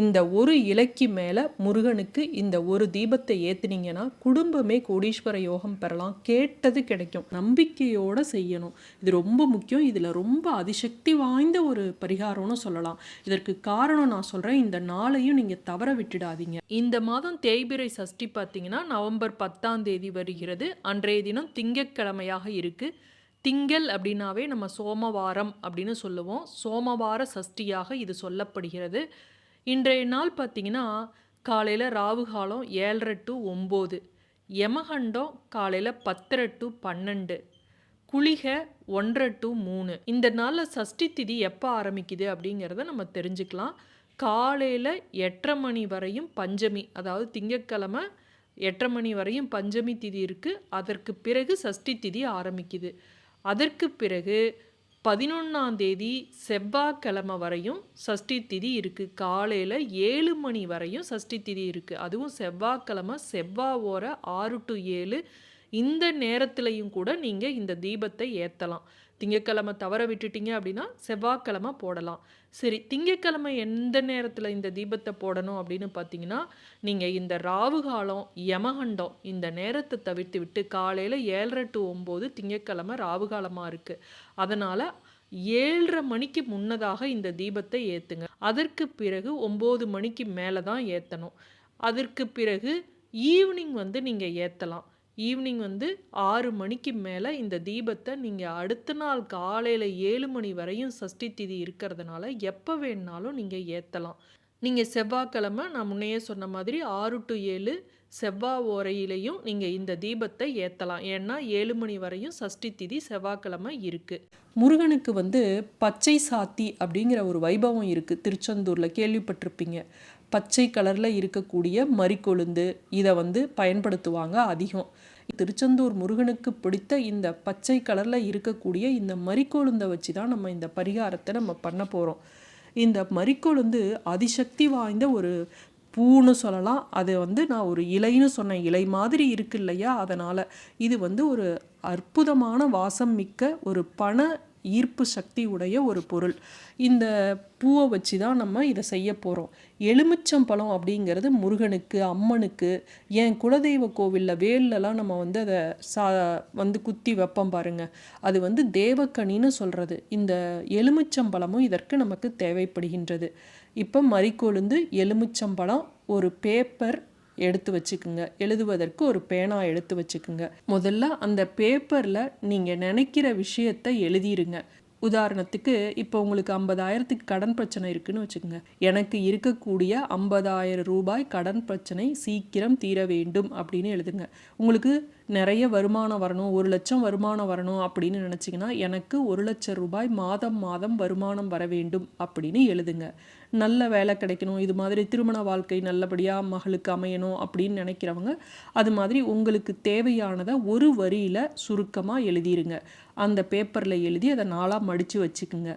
இந்த ஒரு இலைக்கு மேலே முருகனுக்கு இந்த ஒரு தீபத்தை ஏற்றுனீங்கன்னா குடும்பமே கோடீஸ்வர யோகம் பெறலாம். கேட்டது கிடைக்கும். நம்பிக்கையோடு செய்யணும். இது ரொம்ப முக்கியம். இதில் ரொம்ப அதிசக்தி வாய்ந்த ஒரு பரிகாரம்னு சொல்லலாம். இதற்கு காரணம் நான் சொல்கிறேன் இந்த நாளையும் நீங்கள் தவற விட்டுடாதீங்க. இந்த மாதம் தேய்பிறை சஷ்டி பார்த்தீங்கன்னா நவம்பர் பத்தாம் தேதி வருகிறது. அன்றைய தினம் திங்கட்கிழமையாக இருக்குது திங்கள் அப்படின்னாவே நம்ம சோமவாரம் அப்படின்னு சொல்லுவோம். சோமவார சஷ்டியாக இது சொல்லப்படுகிறது. இன்றைய நாள் பார்த்தீங்கன்னா காலையில் ராவு காலம் ஏழரை டு ஒம்பது யமகண்டம் காலையில் பத்தரை டு பன்னெண்டு குளிகை ஒன்றரை டு மூணு. இந்த நாளில் சஷ்டி திதி எப்போ ஆரம்பிக்குது அப்படிங்கிறத நம்ம தெரிஞ்சுக்கலாம். காலையில் எட்டரை மணி வரையும் பஞ்சமி அதாவது திங்கட்கிழமை எட்டரை மணி வரையும் பஞ்சமி திதி இருக்குது அதற்கு பிறகு சஷ்டி திதி ஆரம்பிக்குது. அதற்கு பிறகு பதினொன்றாம் தேதி செவ்வாய்க்கிழமை வரையும் சஷ்டி திதி இருக்குது காலையில் ஏழு மணி வரையும் சஷ்டி திதி இருக்குது அதுவும் செவ்வாய்க்கிழமை செவ்வாய் ஓர ஆறு டு ஏழு. இந்த நேரத்துலையும் கூட நீங்கள் இந்த தீபத்தை ஏற்றலாம் திங்கக்கிழமை தவற விட்டுட்டீங்க அப்படின்னா செவ்வாய்க்கிழமை போடலாம். சரி திங்கக்கிழமை எந்த நேரத்தில் இந்த தீபத்தை போடணும் அப்படின்னு பார்த்தீங்கன்னா நீங்கள் இந்த ராவு காலம் யமகண்டம் இந்த நேரத்தை தவிர்த்து விட்டு காலையில் ஏழரை டு ஒம்பது திங்கக்கிழமை ராவு காலமாக இருக்குது அதனால் ஏழரை மணிக்கு முன்னதாக இந்த தீபத்தை ஏற்றுங்க அதற்கு பிறகு ஒம்பது மணிக்கு மேலே தான் ஏற்றணும் அதற்கு பிறகு ஈவினிங் வந்து நீங்கள் ஏற்றலாம் ஈவினிங் வந்து ஆறு மணிக்கு மேலே இந்த தீபத்தை நீங்கள் அடுத்த நாள் காலையில் ஏழு மணி வரையும் சஷ்டி திதி இருக்கிறதுனால எப்போ வேணுனாலும் நீங்கள் ஏற்றலாம் நீங்கள் செவ்வாய்க்கிழமை நான் முன்னையே சொன்ன மாதிரி ஆறு டு ஏழு செவ்வாய் ஓரையிலையும் நீங்கள் இந்த தீபத்தை ஏற்றலாம் ஏன்னா ஏழு மணி வரையும் சஷ்டி திதி செவ்வாய்க்கிழமை இருக்குது முருகனுக்கு வந்து பச்சை சாத்தி அப்படிங்கிற ஒரு வைபவம் இருக்குது திருச்செந்தூரில் கேள்விப்பட்டிருப்பீங்க. பச்சை கலரில் இருக்கக்கூடிய மறிக்கொழுந்து இதை வந்து பயன்படுத்துவாங்க அதிகம். திருச்செந்தூர் முருகனுக்கு பிடித்த இந்த பச்சை கலரில் இருக்கக்கூடிய இந்த மறிக்கொழுந்தை வச்சு தான் நம்ம இந்த பரிகாரத்தை நம்ம பண்ண போகிறோம் இந்த மறிக்கொழுந்து அதிசக்தி வாய்ந்த ஒரு பூன்னு சொல்லலாம். அது வந்து நான் ஒரு இலைன்னு சொன்னேன். இலை மாதிரி இருக்கு இல்லையா? அதனால் இது வந்து ஒரு அற்புதமான வாசம் மிக்க ஒரு பண ஈர்ப்பு சக்தி உடைய ஒரு பொருள். இந்த பூவை வச்சு தான் நம்ம இதை செய்ய போகிறோம் எலுமிச்சம்பழம் அப்படிங்கிறது முருகனுக்கு அம்மனுக்கு என் குலதெய்வ கோவிலில் வேல்லலாம் நம்ம வந்து அதை சா வந்து குத்தி வைப்போம் பாருங்க. அது வந்து தேவக்கனின்னு சொல்கிறது இந்த எலுமிச்சம்பழமும் இதற்கு நமக்கு தேவைப்படுகின்றது. இப்போ மறிக்கொழுந்து எலுமிச்சம்பழம் ஒரு பேப்பர் எடுத்து வச்சுக்குங்க. எழுதுவதற்கு ஒரு பேனா எடுத்து வச்சுக்குங்க. முதல்ல அந்த பேப்பரில் நீங்கள் நினைக்கிற விஷயத்தை எழுதிருங்க. உதாரணத்துக்கு இப்போ உங்களுக்கு ஐம்பதாயிரத்துக்கு கடன் பிரச்சனை இருக்குன்னு வச்சுக்கோங்க. எனக்கு இருக்கக்கூடிய ஐம்பதாயிரம் ரூபாய் கடன் பிரச்சனை சீக்கிரம் தீர வேண்டும் அப்படின்னு எழுதுங்க. உங்களுக்கு நிறைய வருமானம் வரணும். ஒரு லட்சம் வருமானம் வரணும் அப்படின்னு நினச்சிங்கன்னா எனக்கு ஒரு லட்சம் ரூபாய் மாதம் மாதம் வருமானம் வர வேண்டும் அப்படின்னு எழுதுங்க. நல்ல வேலை கிடைக்கணும். இது மாதிரி திருமண வாழ்க்கை நல்லபடியாக மகளுக்கு அமையணும் அப்படின்னு நினைக்கிறவங்க அது மாதிரி உங்களுக்கு தேவையானதை ஒரு வரியில் சுருக்கமாக எழுதிருங்க. அந்த பேப்பரில் எழுதி அதை நாளாக மடித்து வச்சுக்குங்க.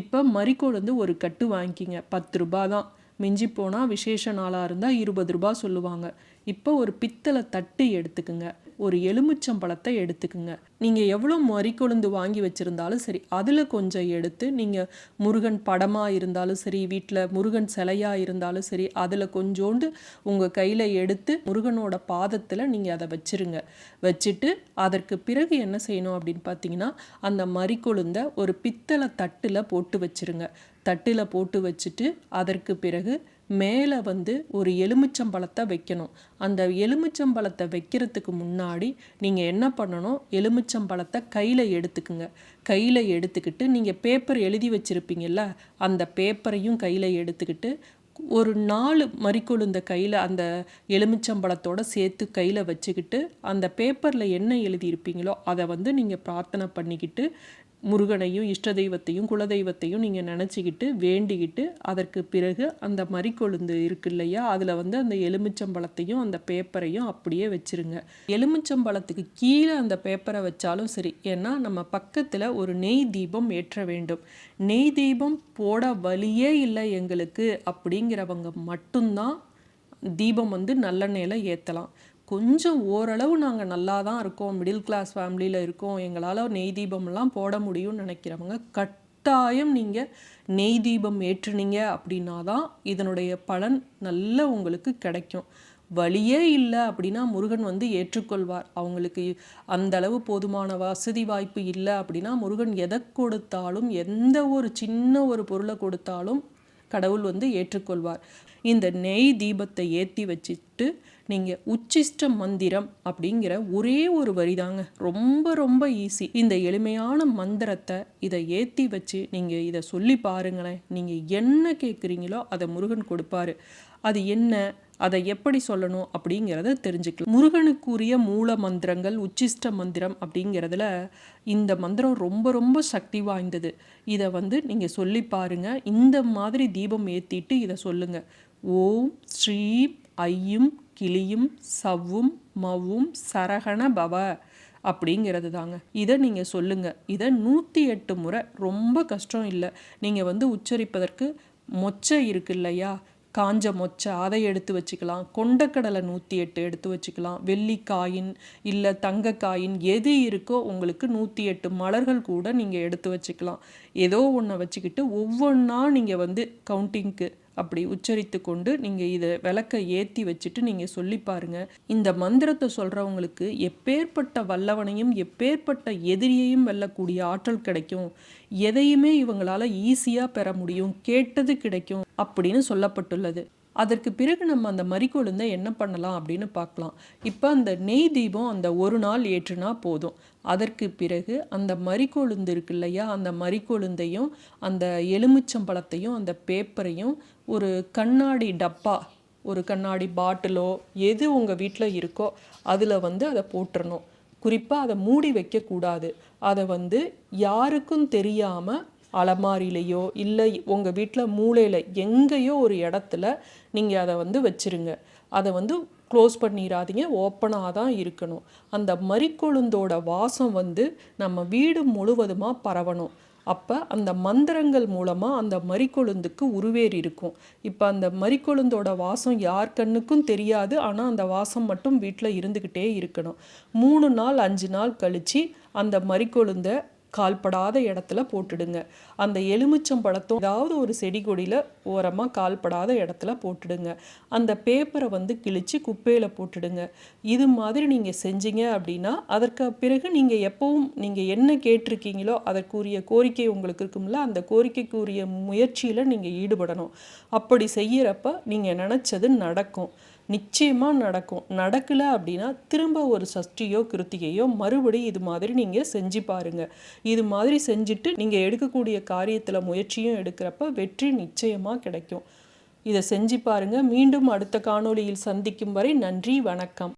இப்போ மறிக்கோடு வந்து ஒரு கட்டு வாங்கிக்கிங்க. பத்து ரூபா தான். மிஞ்சி போனால் விசேஷ நாளாக இருந்தால் இருபது ரூபா சொல்லுவாங்க. இப்போ ஒரு பித்தளை தட்டு எடுத்துக்குங்க. ஒரு எலுமிச்சம்பழத்தை எடுத்துக்குங்க. நீங்கள் எவ்வளோ மறிக்கொழுந்து வாங்கி வச்சுருந்தாலும் சரி அதில் கொஞ்சம் எடுத்து நீங்கள் முருகன் படமாக இருந்தாலும் சரி வீட்டில் முருகன் சிலையாக இருந்தாலும் சரி அதில் கொஞ்சோண்டு உங்கள் கையில் எடுத்து முருகனோட பாதத்தில் நீங்கள் அதை வச்சிருங்க. வச்சுட்டு அதற்கு பிறகு என்ன செய்யணும் அப்படின்னு பார்த்தீங்கன்னா அந்த மறிக்கொழுந்த ஒரு பித்தளை தட்டில் போட்டு வச்சிருங்க. தட்டில் போட்டு வச்சுட்டு அதற்கு பிறகு மேலே வந்து ஒரு எலுமிச்சம்பழத்தை வைக்கணும். அந்த எலுமிச்சம்பழத்தை வைக்கிறதுக்கு முன்னாடி நீங்கள் என்ன பண்ணணும்? எலுமிச்சம்பழத்தை கையில் எடுத்துக்குங்க. கையில் எடுத்துக்கிட்டு நீங்கள் பேப்பர் எழுதி வச்சுருப்பீங்கல்ல அந்த பேப்பரையும் கையில் எடுத்துக்கிட்டு ஒரு நாலு மறிக்கொழுந்த கையில் அந்த எலுமிச்சம்பழத்தோட சேர்த்து கையில் வச்சுக்கிட்டு அந்த பேப்பரில் என்ன எழுதியிருப்பீங்களோ அதை வந்து நீங்கள் பிரார்த்தனை பண்ணிக்கிட்டு முருகனையும் இஷ்ட தெய்வத்தையும் குலதெய்வத்தையும் நீங்கள் நினச்சிக்கிட்டு வேண்டிக்கிட்டு அதற்கு பிறகு அந்த மறிக்கொழுந்து இருக்கு இல்லையா? அதில் வந்து அந்த எலுமிச்சம்பழத்தையும் அந்த பேப்பரையும் அப்படியே வச்சிருங்க. எலுமிச்சம்பழத்துக்கு கீழே அந்த பேப்பரை வச்சாலும் சரி ஏன்னா நம்ம பக்கத்தில் ஒரு நெய் தீபம் ஏற்ற வேண்டும். நெய் தீபம் போட வழியே இல்லை எங்களுக்கு அப்படிங்கிறவங்க மட்டும்தான் தீபம் வந்து நல்லெண்ணெயில் ஏற்றலாம் கொஞ்சம் ஓரளவு நாங்கள் நல்லா தான் இருக்கோம் மிடில் கிளாஸ் ஃபேமிலியில் இருக்கோம். எங்களால் நெய் தீபம்லாம் போட முடியும்னு நினைக்கிறவங்க கட்டாயம் நீங்கள் நெய் தீபம் ஏற்றுனீங்க அப்படின்னா தான் இதனுடைய பலன் நல்ல உங்களுக்கு கிடைக்கும். வழியே இல்லை அப்படின்னா முருகன் வந்து ஏற்றுக்கொள்வார். அவங்களுக்கு அந்த அளவு போதுமான வசதி வாய்ப்பு இல்லை அப்படின்னா முருகன் எதை கொடுத்தாலும் எந்த ஒரு சின்ன ஒரு பொருளை கொடுத்தாலும் கடவுள் வந்து ஏற்றுக்கொள்வார். இந்த நெய் தீபத்தை ஏற்றி வச்சுட்டு நீங்கள் உச்சிஷ்ட மந்திரம் அப்படிங்கிற ஒரே ஒரு வரி தாங்க ரொம்ப ரொம்ப ஈஸி இந்த எளிமையான மந்திரத்தை இதை ஏற்றி வச்சு நீங்கள் இதை சொல்லி பாருங்களேன். நீங்கள் என்ன கேட்குறீங்களோ அதை முருகன் கொடுப்பாரு. அது என்ன? அதை எப்படி சொல்லணும் அப்படிங்கிறத தெரிஞ்சுக்கலாம். முருகனுக்குரிய மூல மந்திரங்கள் உச்சிஷ்ட மந்திரம் அப்படிங்கிறதுல இந்த மந்திரம் ரொம்ப ரொம்ப சக்தி வாய்ந்தது. இதை வந்து நீங்கள் சொல்லி பாருங்கள் இந்த மாதிரி தீபம் ஏற்றிட்டு இதை சொல்லுங்கள் ஓம் ஸ்ரீம் ஐயும் கிளியும் சவ்வும் மவ்வும் சரகண பவ அப்படிங்கிறது தாங்க இதை நீங்கள் சொல்லுங்கள் இதை நூற்றி எட்டு முறை ரொம்ப கஷ்டம் இல்லை. நீங்கள் வந்து உச்சரிப்பதற்கு மொச்சை இருக்கு இல்லையா? காஞ்ச மொச்சை அதை எடுத்து வச்சுக்கலாம். கொண்டக்கடலை நூற்றி எட்டு எடுத்து வச்சுக்கலாம். வெள்ளிக்காயின் இல்லை தங்கக்காயின் எது இருக்கோ உங்களுக்கு நூற்றி எட்டு மலர்கள் கூட நீங்கள் எடுத்து வச்சுக்கலாம். ஏதோ ஒன்றை வச்சுக்கிட்டு ஒவ்வொன்றா நீங்கள் வந்து கவுண்டிங்க்கு அப்படி உச்சரித்து கொண்டு நீங்கள் இதை விளக்க ஏற்றி வச்சுட்டு நீங்கள் சொல்லி பாருங்கள் இந்த மந்திரத்தை சொல்கிறவங்களுக்கு எப்பேற்பட்ட வல்லவனையும் எப்பேற்பட்ட எதிரியையும் வெல்லக்கூடிய ஆற்றல் கிடைக்கும். எதையுமே இவங்களால் ஈஸியாக பெற முடியும் கேட்டது கிடைக்கும் அப்படின்னு சொல்லப்பட்டுள்ளது. அதற்கு பிறகு நம்ம அந்த மறிக்கொழுந்தை என்ன பண்ணலாம் அப்படின்னு பார்க்கலாம். இப்போ அந்த நெய் தீபம் அந்த ஒரு நாள் ஏற்றுனா போதும். அதற்கு பிறகு அந்த மறிக்கொழுந்து இருக்கு இல்லையா? அந்த மறிக்கொழுந்தையும் அந்த எலுமிச்சம்பழத்தையும் அந்த பேப்பரையும் ஒரு கண்ணாடி டப்பா ஒரு கண்ணாடி பாட்டிலோ எது உங்கள் வீட்டில் இருக்கோ அதில் வந்து அதை போட்டுறணும். குறிப்பாக அதை மூடி வைக்கக்கூடாது. அதை வந்து யாருக்கும் தெரியாமல் அலமாரிலேயோ இல்லை உங்கள் வீட்டில் மூளையில் எங்கேயோ ஒரு இடத்துல நீங்கள் அதை வந்து வச்சுருங்க. அதை வந்து க்ளோஸ் பண்ணிடாதீங்க ஓப்பனாக தான் இருக்கணும். அந்த மறிக்கொழுந்தோட வாசம் வந்து நம்ம வீடு முழுவதுமாக பரவணும். அப்போ அந்த மந்திரங்கள் மூலமாக அந்த மறிக்கொழுந்துக்கு உருவேறி இருக்கும். இப்போ அந்த மறிக்கொழுந்தோட வாசம் யார் கண்ணுக்கும் தெரியாது. ஆனால் அந்த வாசம் மட்டும் வீட்டில் இருந்துக்கிட்டே இருக்கணும். மூணு நாள் அஞ்சு நாள் கழித்து அந்த மறிக்கொழுந்தை கால்படாத இடத்துல போட்டுடுங்க. அந்த எலுமிச்சம் பழத்தும் ஏதாவது ஒரு செடி கொடியில் ஓரமாக கால்படாத இடத்துல போட்டுடுங்க. அந்த பேப்பரை வந்து கிழித்து குப்பையில் போட்டுடுங்க. இது மாதிரி நீங்கள் செஞ்சீங்க அப்படின்னா அதற்கு பிறகு நீங்கள் எப்பவும் நீங்கள் என்ன கேட்டிருக்கீங்களோ அதற்குரிய கோரிக்கை உங்களுக்கு இருக்கும்ல அந்த கோரிக்கைக்குரிய முயற்சியில் நீங்கள் ஈடுபடணும். அப்படி செய்கிறப்ப நீங்கள் நினச்சது நடக்கும். நிச்சயமாக நடக்கும். நடக்கலை அப்படின்னா திரும்ப ஒரு சஷ்டியோ கிருத்திகையோ மறுபடியும் இது மாதிரி நீங்கள் செஞ்சு பாருங்கள் இது மாதிரி செஞ்சுட்டு நீங்கள் எடுக்கக்கூடிய காரியத்தில் முயற்சியும் எடுக்கிறப்ப வெற்றி நிச்சயமாக கிடைக்கும். இதை செஞ்சு பாருங்கள் மீண்டும் அடுத்த காணொளியில் சந்திக்கும் வரை நன்றி வணக்கம்.